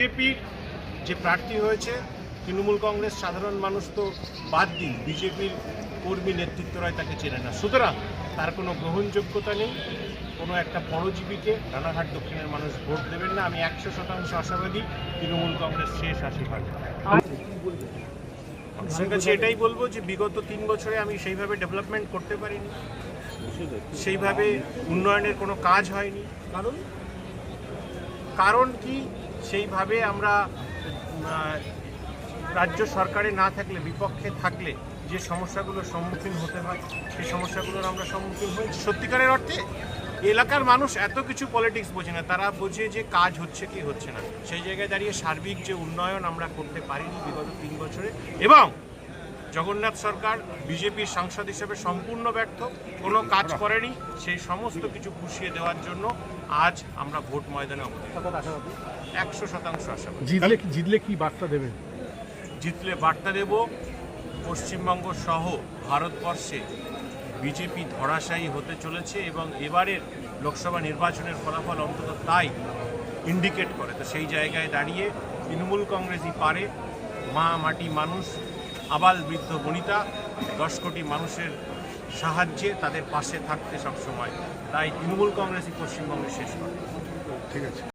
বিজেপির যে প্রার্থী হয়েছে, তৃণমূল কংগ্রেস সাধারণ মানুষ তো বাদ দিন বিজেপির কর্মী নেতৃত্বরাই তাকে চেনে না। সুতরাং তার কোনো গ্রহণযোগ্যতা নেই, কোনো একটা পরজীবীকে রানাঘাট দক্ষিণের মানুষ ভোট দেবেন না। আমি একশো শতাংশ আশাবাদী তৃণমূল কংগ্রেস শেষ আসি পাবে কাছে এটাই বলব যে বিগত তিন বছরে আমি সেইভাবে ডেভেলপমেন্ট করতে পারিনি, সেইভাবে উন্নয়নের কোনো কাজ হয়নি। কারণ? কারণ কি? সেইভাবে আমরা রাজ্য সরকারে না থাকলে, বিপক্ষে থাকলে যে সমস্যাগুলোর সম্মুখীন হতে হয়, সেই সমস্যাগুলোর আমরা সম্মুখীন হয়েছি সত্যিকারের অর্থে, এলাকার মানুষ এত কিছু পলিটিক্স বোঝে না। তারা বোঝে যে কাজ হচ্ছে কি হচ্ছে না। সেই জায়গায় দাঁড়িয়ে সার্বিক যে উন্নয়ন আমরা করতে পারিনি বিগত তিন বছরে এবং জগন্নাথ সরকার বিজেপির সাংসদ হিসেবে সম্পূর্ণ ব্যর্থ কোনো কাজ করেনি সেই সমস্ত কিছু পুষিয়ে দেওয়ার জন্য আজ আমরা ভোট ময়দানে একশো শতাংশ আশাবাদী। জিতলে জিতলে কি বার্তা দেবেন জিতলে বার্তা দেব পশ্চিমবঙ্গ সহ ভারতবর্ষে বিজেপি ধরাশায়ী হতে চলেছে এবং এবারের লোকসভা নির্বাচনের ফলাফল অন্তত তাই ইন্ডিকেট করে। তো সেই জায়গায় দাঁড়িয়ে তৃণমূল কংগ্রেসই পারে মা মাটি মানুষ আবাল বৃদ্ধ বনিতা, দশ কোটি মানুষের সাহায্যে তাদের পাশে থাকতে সবসময়। তাই তৃণমূল কংগ্রেসই পশ্চিমবঙ্গে শেষ করে ঠিক আছে।